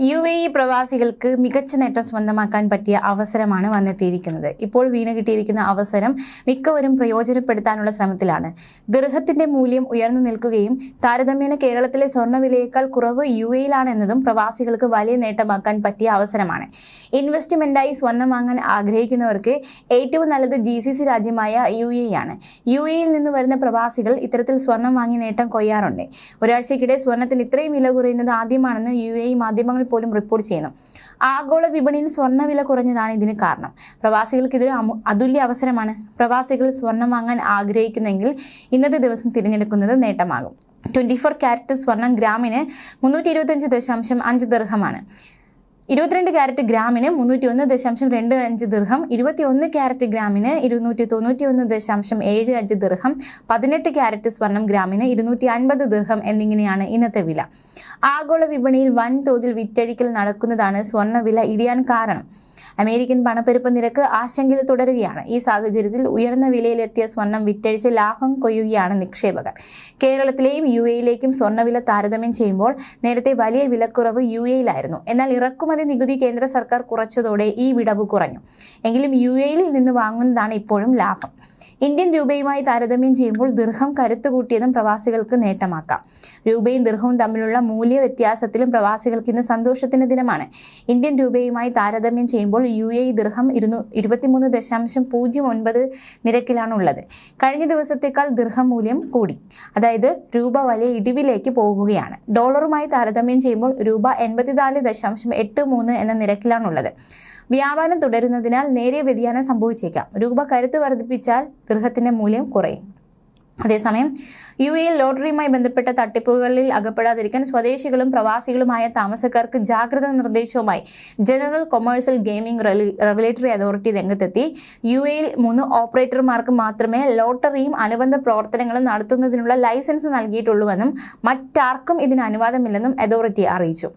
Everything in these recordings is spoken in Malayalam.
യു എ ഇ പ്രവാസികൾക്ക് മികച്ച നേട്ടം സ്വന്തമാക്കാൻ പറ്റിയ അവസരമാണ് വന്നെത്തിയിരിക്കുന്നത്. ഇപ്പോൾ വീണ് കിട്ടിയിരിക്കുന്ന അവസരം മിക്കവരും പ്രയോജനപ്പെടുത്താനുള്ള ശ്രമത്തിലാണ്. ദൃഹത്തിന്റെ മൂല്യം ഉയർന്നു നിൽക്കുകയും താരതമ്യേന കേരളത്തിലെ സ്വർണവിലയേക്കാൾ കുറവ് യു എയിലാണെന്നതും പ്രവാസികൾക്ക് വലിയ നേട്ടമാക്കാൻ പറ്റിയ അവസരമാണ്. ഇൻവെസ്റ്റ്മെന്റായി സ്വർണം വാങ്ങാൻ ആഗ്രഹിക്കുന്നവർക്ക് ഏറ്റവും നല്ലത് ജി സി സി രാജ്യമായ യു എ ആണ്. യു എയിൽ നിന്ന് വരുന്ന പ്രവാസികൾ ഇത്തരത്തിൽ സ്വർണം വാങ്ങി നേട്ടം കൊയ്യാറുണ്ട്. ഒരാഴ്ചക്കിടെ സ്വർണത്തിന് ഇത്രയും വില കുറയുന്നത് ആദ്യമാണെന്ന് യു എ മാധ്യമങ്ങൾ പോലും റിപ്പോർട്ട് ചെയ്യുന്നു. ആഗോള വിപണിയിൽ സ്വർണവില കുറഞ്ഞതാണ് ഇതിന് കാരണം. പ്രവാസികൾക്ക് ഇതൊരു അതുല്യ അവസരമാണ്. പ്രവാസികൾ സ്വർണം വാങ്ങാൻ ആഗ്രഹിക്കുന്നെങ്കിൽ ഇന്നത്തെ ദിവസം തിരഞ്ഞെടുക്കുന്നത് നേട്ടമാകും. ട്വന്റി ഫോർ ക്യാരറ്റ് സ്വർണം ഗ്രാമിന് മുന്നൂറ്റി ഇരുപത്തഞ്ച് ദശാംശം അഞ്ച് ദർഹമാണ്. ഇരുപത്തിരണ്ട് ക്യാരറ്റ് ഗ്രാമിന് മുന്നൂറ്റി ഒന്ന് ദശാംശം രണ്ട് അഞ്ച് ദീർഘം ഇരുപത്തി ഒന്ന് ക്യാരറ്റ് ഗ്രാമിന് ഇരുന്നൂറ്റി തൊണ്ണൂറ്റി ഒന്ന് ദശാംശം ഏഴ് അഞ്ച് ദീർഘം പതിനെട്ട് ക്യാരറ്റ് സ്വർണം ഗ്രാമിന് ഇരുന്നൂറ്റി അൻപത് ദീർഘം എന്നിങ്ങനെയാണ് ഇന്നത്തെ വില. ആഗോള വിപണിയിൽ വൻതോതിൽ വിറ്റഴിക്കൽ നടക്കുന്നതാണ് സ്വർണവില ഇടിയാൻ കാരണം. അമേരിക്കൻ പണപ്പെരുപ്പ് നിരക്ക് ആശങ്കയിൽ തുടരുകയാണ്. ഈ സാഹചര്യത്തിൽ ഉയർന്ന വിലയിലെത്തിയ സ്വർണം വിറ്റഴിച്ച് ലാഭം കൊയ്യുകയാണ് നിക്ഷേപകർ. കേരളത്തിലെയും യു എയിലേക്കും സ്വർണവില താരതമ്യം ചെയ്യുമ്പോൾ നേരത്തെ വലിയ വിലക്കുറവ് യു എയിലായിരുന്നു. എന്നാൽ ഇറക്കുമതി നികുതി കേന്ദ്ര സർക്കാർ കുറച്ചതോടെ ഈ വിടവ് കുറഞ്ഞു. എങ്കിലും യു എയിൽ നിന്ന് വാങ്ങുന്നതാണ് ഇപ്പോഴും ലാഭം. ഇന്ത്യൻ രൂപയുമായി താരതമ്യം ചെയ്യുമ്പോൾ ദീർഘം കരുത്തു കൂട്ടിയതും പ്രവാസികൾക്ക് നേട്ടമാക്കാം. രൂപയും ദീർഘവും തമ്മിലുള്ള മൂല്യ വ്യത്യാസത്തിലും പ്രവാസികൾക്ക് ഇന്ന് സന്തോഷത്തിന്റെ ദിനമാണ്. ഇന്ത്യൻ രൂപയുമായി താരതമ്യം ചെയ്യുമ്പോൾ യു എ ദീർഘം ഇരുന്നു ഇരുപത്തിമൂന്ന് ദശാംശം പൂജ്യം ഒൻപത് നിരക്കിലാണ് ഉള്ളത് കഴിഞ്ഞ ദിവസത്തേക്കാൾ ദീർഘം മൂല്യം കൂടി. അതായത് രൂപ വലിയ ഇടിവിലേക്ക് പോകുകയാണ്. ഡോളറുമായി താരതമ്യം ചെയ്യുമ്പോൾ രൂപ എൺപത്തിനാല് ദശാംശം എട്ട് മൂന്ന് എന്ന നിരക്കിലാണുള്ളത്. വ്യാപാരം തുടരുന്നതിനാൽ നേരിയ വ്യതിയാനം സംഭവിച്ചേക്കാം. രൂപ കരുത്ത് വർദ്ധിപ്പിച്ചാൽ ദൃഹത്തിന്റെ മൂല്യം കുറയും. അതേസമയം യു എയിൽ ലോട്ടറിയുമായി ബന്ധപ്പെട്ട തട്ടിപ്പുകളിൽ അകപ്പെടാതിരിക്കാൻ സ്വദേശികളും പ്രവാസികളുമായ താമസക്കാർക്ക് ജാഗ്രത നിർദ്ദേശവുമായി general commercial gaming regulatory authority രംഗത്തെത്തി. യു എയിൽ മൂന്ന് ഓപ്പറേറ്റർമാർക്ക് മാത്രമേ ലോട്ടറിയും അനുബന്ധ പ്രവർത്തനങ്ങളും നടത്തുന്നതിനുള്ള ലൈസൻസ് നൽകിയിട്ടുള്ളൂവെന്നും മറ്റാർക്കും ഇതിന് അനുവാദമില്ലെന്നും അതോറിറ്റി അറിയിച്ചു.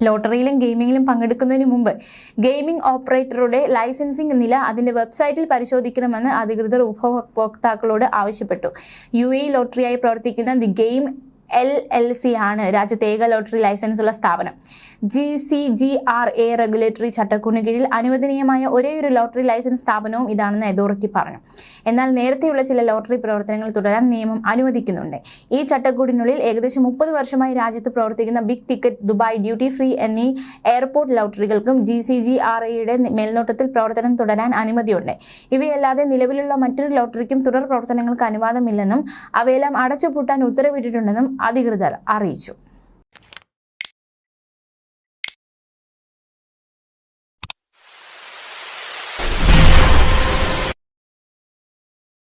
ലോട്ടറിയിലും ഗെയിമിങ്ങിലും പങ്കെടുക്കുന്നതിന് മുമ്പ് ഗെയിമിംഗ് ഓപ്പറേറ്ററുടെ ലൈസൻസിംഗ് നില അതിന്റെ വെബ്സൈറ്റിൽ പരിശോധിക്കണമെന്ന് അധികൃതർ ഉപഭോക്താക്കളോട് ആവശ്യപ്പെട്ടു. യു എ ലോട്ടറിയായി പ്രവർത്തിക്കുന്ന the game L L C ആണ് രാജ്യത്തെ ഏക ലോട്ടറി ലൈസൻസ് ഉള്ള സ്ഥാപനം. G C G R A regulatory ചട്ടക്കൂടിന് കീഴിൽ അനുവദനീയമായ ഒരേയൊരു ലോട്ടറി ലൈസൻസ് സ്ഥാപനവും ഇതാണെന്ന് അതോറിറ്റി പറഞ്ഞു. എന്നാൽ നേരത്തെയുള്ള ചില ലോട്ടറി പ്രവർത്തനങ്ങൾ തുടരാൻ നിയമം അനുവദിക്കുന്നുണ്ട്. ഈ ചട്ടക്കൂടിനുള്ളിൽ ഏകദേശം മുപ്പത് വർഷമായി രാജ്യത്ത് പ്രവർത്തിക്കുന്ന big ticket Dubai duty free എന്നീ എയർപോർട്ട് ലോട്ടറികൾക്കും ജി സി ജി ആർ എയുടെ മേൽനോട്ടത്തിൽ പ്രവർത്തനം തുടരാൻ അനുമതിയുണ്ട്. ഇവയല്ലാതെ നിലവിലുള്ള മറ്റൊരു ലോട്ടറിക്കും തുടർ പ്രവർത്തനങ്ങൾക്ക് അനുവാദമില്ലെന്നും അവയെല്ലാം അടച്ചുപൂട്ടാൻ ഉത്തരവിട്ടിട്ടുണ്ടെന്നും അധികൃതർ അറിയിച്ചു